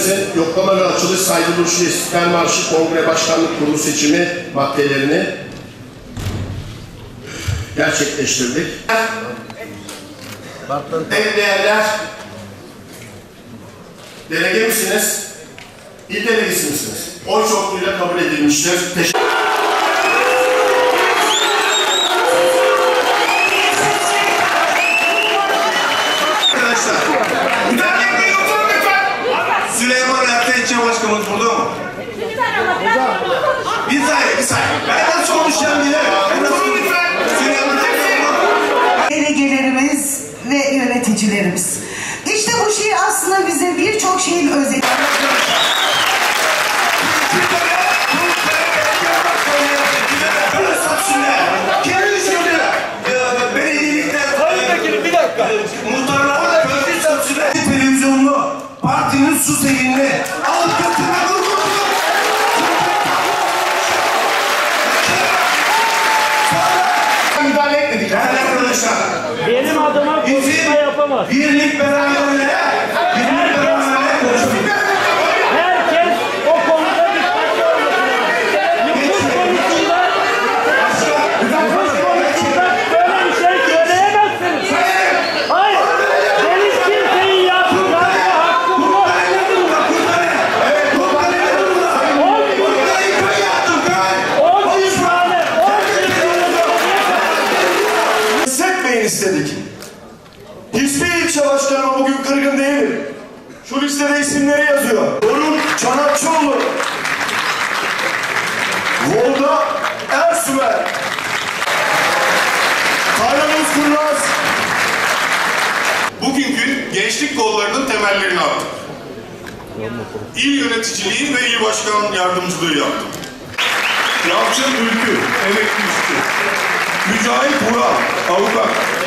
Meclise yoklama ve açılış saygı duruşu İstiklal Marşı Kongre Başkanlık Kurulu seçimi maddelerini gerçekleştirdik. En değerler delege misiniz? İl delegesi misiniz? Oy çokluğuyla kabul edilmiştir. Teşekkür Başkanımız burada mı? Bir saniye, bir saniye. Ben nasıl konuşacağım bile. Delegelerimiz ve yöneticilerimiz. İşte bu şiir aslında bize birçok şeyin özeti. Partinin su seyrini alıp götürme vurguluyor. müdahale etmedik. Değerli arkadaşlar, Benim adıma konuşma yapamaz. birlik beraberliğe, Hiçbir ilçe başkanı bugün kırgın değil. Şu listede isimleri yazıyor. Doruk Çanakçıoğlu. Volga Ersümer. Karadeniz Kurnaz. Bugünkü gençlik kollarının temellerini attık. İl yöneticiliği ve il başkan yardımcılığı yaptım. Yalçın Ülkü, emekli işçi. Mücahit Vural, avukat.